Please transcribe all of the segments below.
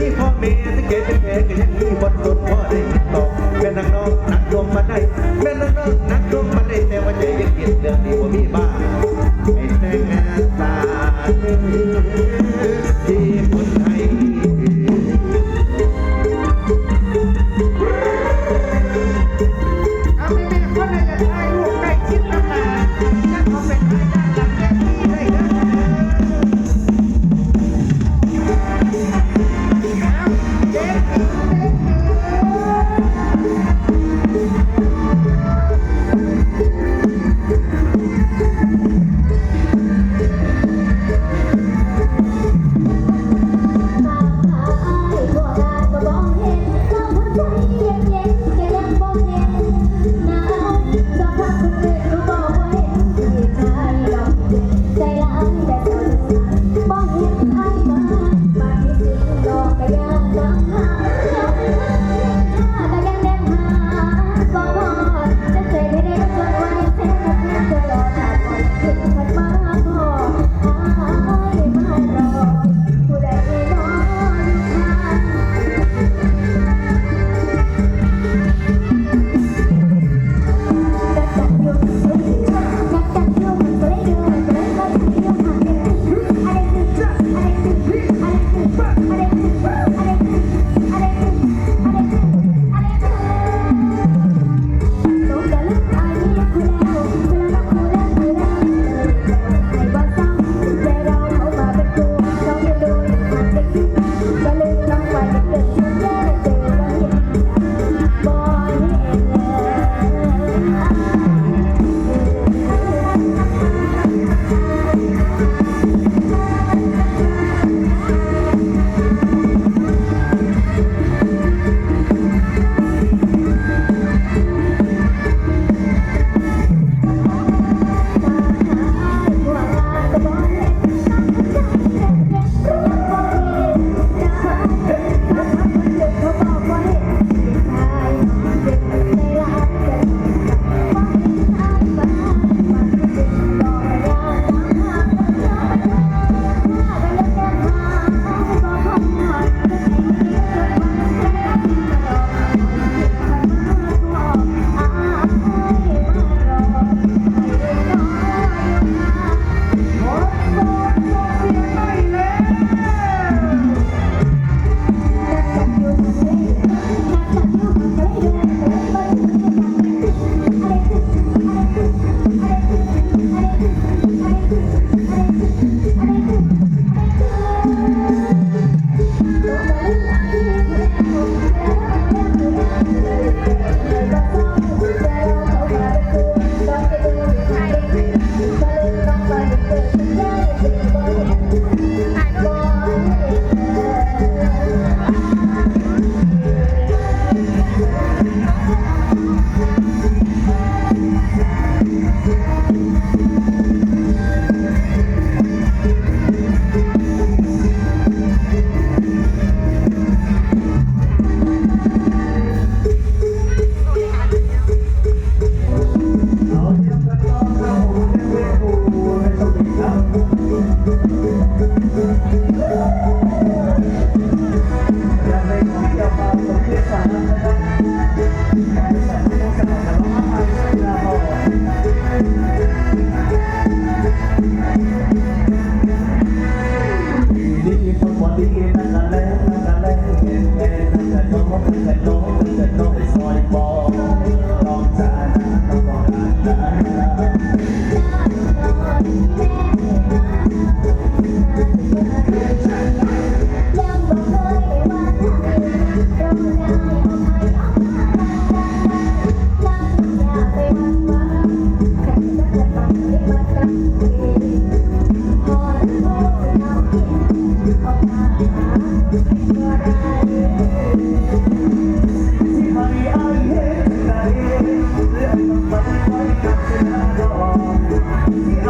มีพ่อแม่ที่เกิดเป็นแผลก็ยังมีบนสุดพ่อได้ยิดต่อแม่นักน้องนักดวงมาได้แม่นักน้องนักดวงมาได้แต่ว่าใจยังเกลียดเรื่องนี้ว่มีบ้า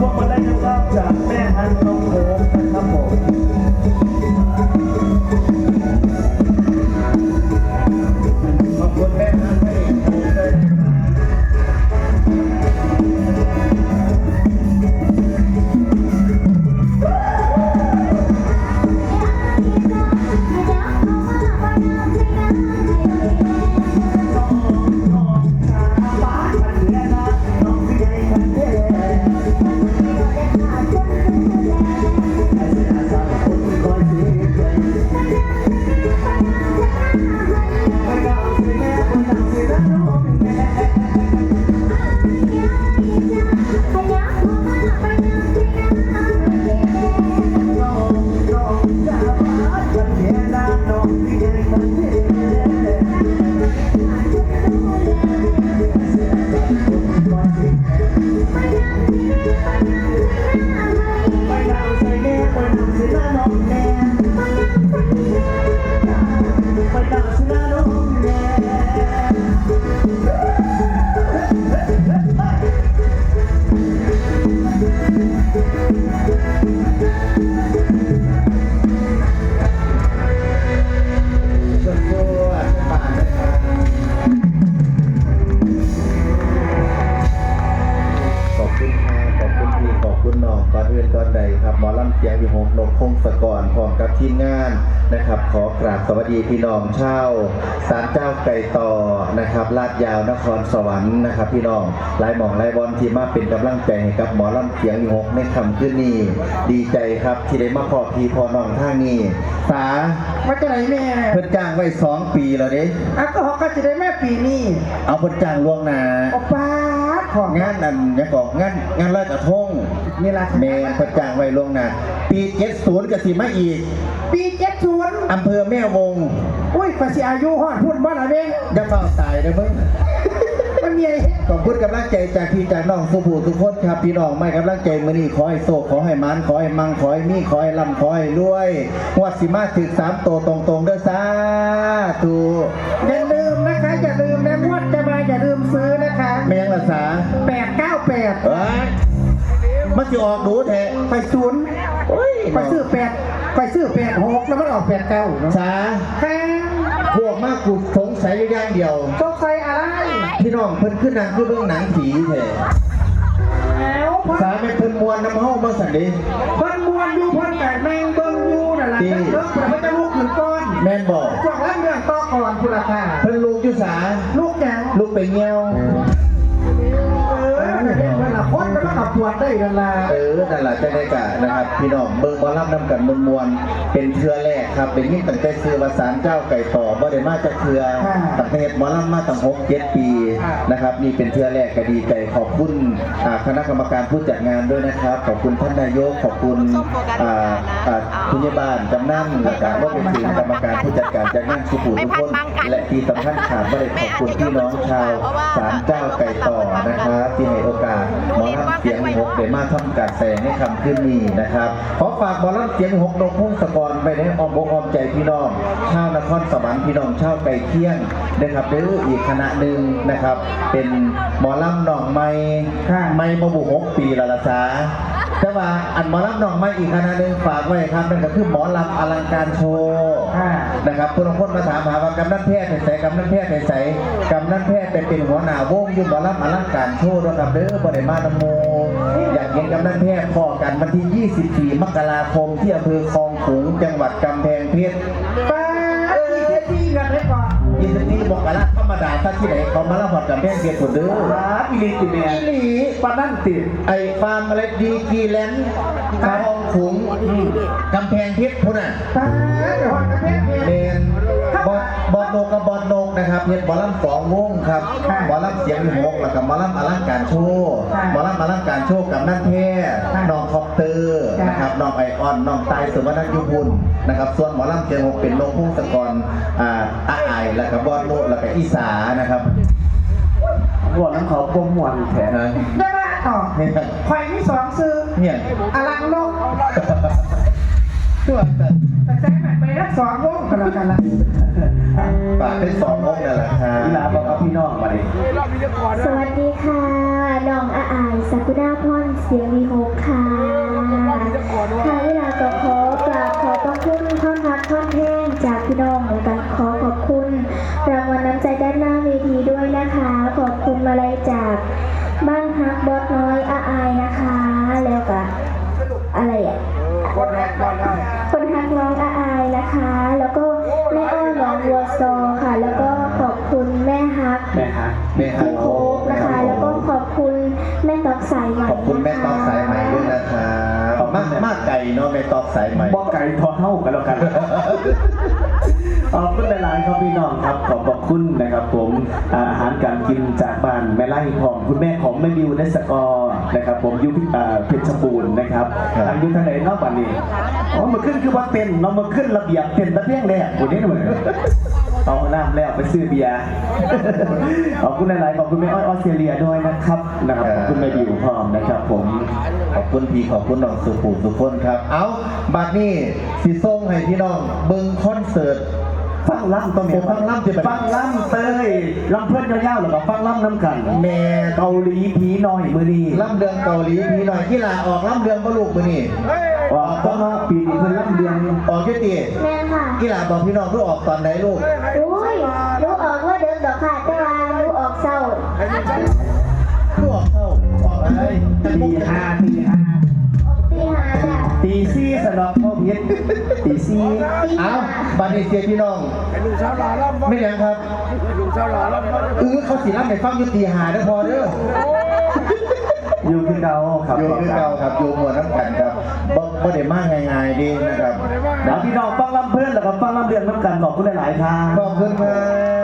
พวกมาลัยนะครับจากแม่ฮันนองโหงนะครับผม ครับหมอลำเสียงวิหงนกพงศกรพร้อมกับทีมงานนะครับ ขอกราบสวัสดีพี่น้องเช่าวสารเจ้าไก่ต่อนะครับลาดยาวนครสวรรค์นะครับ พี่น้องหลายหมองหลายบอลที่มาเป็นกำลังใจให้กับหมอลำเสียงวิหงในคำขึ้นนี้ดีใจครับที่ได้มาพอพี่พอน้องท่างนี้สาว่าจะไหนแม่เพิ่นจ้างไว้สองปีแล้วเด้อะก็เขาก็จะได้แม่ปีนี้เอาเพิ่นจ้างล่วงหน้าโอป้าดของงานนั่นยังบอกงานงานลอยกระทง นี่ละแม่เพิ่นจ้างไว้ล่วงหน้าปี70ก็สิมาอีก ปีเจ็ดศูนย์อำเภอแม่วงอุ้ยภาษีอายุหอดพูดบ้านอะไรเองอย่าเฝ้าตายเด้อมึง มันมีไอ้ขอบคุณกำลังใจจากพี่จากน้องสุภูทุกคนครับพี่น้องไม่กำลังใจมื้อนี้ขอให้โชคขอให้มันขอให้มังขอให้มีขอให้ร่ำขอให้รวยงวดสิมาถึกสามโตวตรงๆเด้อสาธุอย่าลืมนะคะอย่าลืมนะงวดจะมาอย่าลืมซื้อนะคะ แม่ยังละสาแปดเก้าแปด เอ้ย มันสิออกดูแท้ไปศูนย์โอ้ยไปซื้อแปดไปซื้อแปดหกแล้วมันออกแปดเก้าเนาะสาแค่พวกมากกูสงสัยอยู่อย่างเดียวต้องใส่อะไรพี่น้องเพิ่นขึ้นนางคือเบิ่งหนังผีแท้แล้วพัสานแม่นเพิ่นมวนน้ำเฮามาสั่นเดิพันมวนอยู่พันแต่แมงเบิ้งอยู่นั่นแหละจริงเลิกเดี๋ยวมันจะลุกขึ้นก้อนแม่นบอกพวกรับเรื่องต่อก่อนคุณราคาเพิ่นลูกอยู่สาลูกแกงลูกไปเงี้ยวเออเด็ กเวลาพ้นแล้วก็ขับปวดได้เวลาเออนั่นล่ะจังได๋กะนะครับ พี่น้องเบิ่งหมอลำนำกันมวนๆเป็นเทื่อแรกครับ เป็นยิ่งตั้งแต่ซื้อว่าสารเจ้าไก่ต่อบ่ได้มาจากเทื่อตั้งแต่เฮ็ดหมอลำมาตั้ง6 7ปีนะครับนี่เป็นเทื่อแรกก็ดีใจขอบคุณอ่าคณะกรรมการผู้จัดงานด้วยนะครับ ขอบคุณท่านนายกขอบคุณอ่าอ่าผู้ใหญ่บ้านกำนันและการว่าเป็นถึงกรรมการผู้จัดการจัดงานสุขุมทุกคนและที่สำคัญขาดไม่ได้ขอบคุณพี่น้องชาวสารเจ้าไก่ต่อนะครับที่ให้โอกาส มาทำการแสงให้คำขึ้นนี้นะครับ ขอฝากหมอลำเสียงหกนกพุ่งสะกรไปในออมอกออมใจพี่น้องชาวนครสวรรค์พี่น้องชาวไก่เคียงนะครับเด้ออีกคณะหนึ่งนะครับ เป็นหมอลำหนองไม้ข้าไม่มาบุหกปีละละสาแต่ว่าอันหมอลำหนองไม้อีกคณะหนึ่งฝากไว้ครับนั่นก็คือหมอลำอลังการโชว์ นะครับคุณบางคนมาถามหาว่ากำนันแพทย์เป็นใส่กำนันแพทย์เป็นใส่กำนันแพทย์ไปเป็นหัวหน้าวงยุ่หมอรับอลังการโชว์ระดับเด้อบริมาตโมอยากเห็นกำนันแพทย์พอกันวันที่ 24 มกราคมที่อำเภอคลองขลุงจังหวัดกำแพงเพชร อนยินดีบอกกันละธรรมดาถ้าที่ไหนเขามาละหอดกับแม่งเกียรติคนเด้อครับอีลีติแม่อีหลีปานั่นติดไอ้ฟาร์มอะไรดีกีแลนด์ทองขุงกำแพงเพชรพุ่นน่ะตาเดี๋ยวกระเพาะเพ นกนะครับเฮ็ดบอลลัมสองวงครับบอลลัมเสียงหกแล้วก็บอลลัมอลังการโชว์บอลลัมอลังการโชว์กับนั่นแท้น้องคอปเตอร์นะครับน้องไอออนน้องตายสุวรรณยุพุนนะครับส่วนหมอลัมเสียงหกเป็นนงพงศกรอ่าอาไอายแล้วก็บอดโนกแล้วก็อีสานะครับหัวน้ำเขาปมหวนแผลนะ ได้ละต่อเนี่ยไฟมีสองซื้อเนี่ยอลังโลก ตัวแต่แต่ใจแบบไปรักสองวง กันแล้วกันละฝากเป็นสองวงนั่นแหละครับเวลาบอกกับพี่น้องมาดิสวัสดีค่ะ น้องอาอายสักุดาพรเสียงมีโฮกค่ะค่ะเวลาก็ขอกราบขอบพระคุณท่อ สายใหม่บอกไก่ทอดเท่ากันแล้วกันขอบคุณหลายๆครับพี่น้องครับขอบพระคุณนะครับผมอาอาหารการกินจากบ้านแม่ไล่ของคุณแม่ของแม่บิวเนสกอร์นะครับผมอยุพิอ่าเพชรบูรณ์นะครับครับทางอยุทธไหนนอกบ้านนี้อ๋อมาขึ้นคือว่าเต้นเรามาขึ้นระเบียบเต้นตะเพียงแรกวันนี้หน่อยเอาน้ำแล้วไปซื้อเบียร์ขอบคุณหลายๆขอบคุณแม่อ้อยออสเตรเลียด้วยนะครับนะครับขอบคุณแม่บิวพร้อมนะครับผม ขอบคุณพี่ขอบคุณน้องสุภูทุกคนครับ เอาบัดนี้สิส่งให้พี่น้องเบิ่งคอนเสิร์ตฟังล่ำต้องฟังล่ำสิบัดนี้ฟังล่ำเต้ยลำเพื่อนยาวๆแล้วก็ฟังล่ำน้ำกัน แม่เกาหลีผีน้อยมือนี้ล่ำเดืองเกาหลีพี่หน่อยที่ลาออกล่ำเดืองบลูกมือนี่ว่าต้องมาปีนี้เพิ่นล่ำเดือนออกยุติแม่ค่ะที่ลาบอกพี่น้องรู้ออกตอนไหนลูกอุ้ยรู้ออกว่าเดินดอกค่ะแต่ว่ารู้ออกเศร้ารู้ออกเท่า ออกอะไรตีห้าตีห้าตีหาจ้ะตีสี่สำหรับพ่อเพียรตีสี่ตีเอาหาบัดนี้เสียพี่น้องลุงสาวหล่อล่ำไม่ยังครับลุงสาวหล่อล่ำเออเขาสิล่ำในฟังยุติหาได้อพอเด้ออยู่ขึ้นเดาครับอยู่คือเก่าครับอยู่หมวดน้ำกันครับบ่บ่ได้มากง่ายๆดีนะครับเดี๋ยวพี่น้องฟังล่ำเพื่อนแล้วก็ฟังล่ำเดือนน้ำกันขอบคุณหลายๆครับขอบคุณครั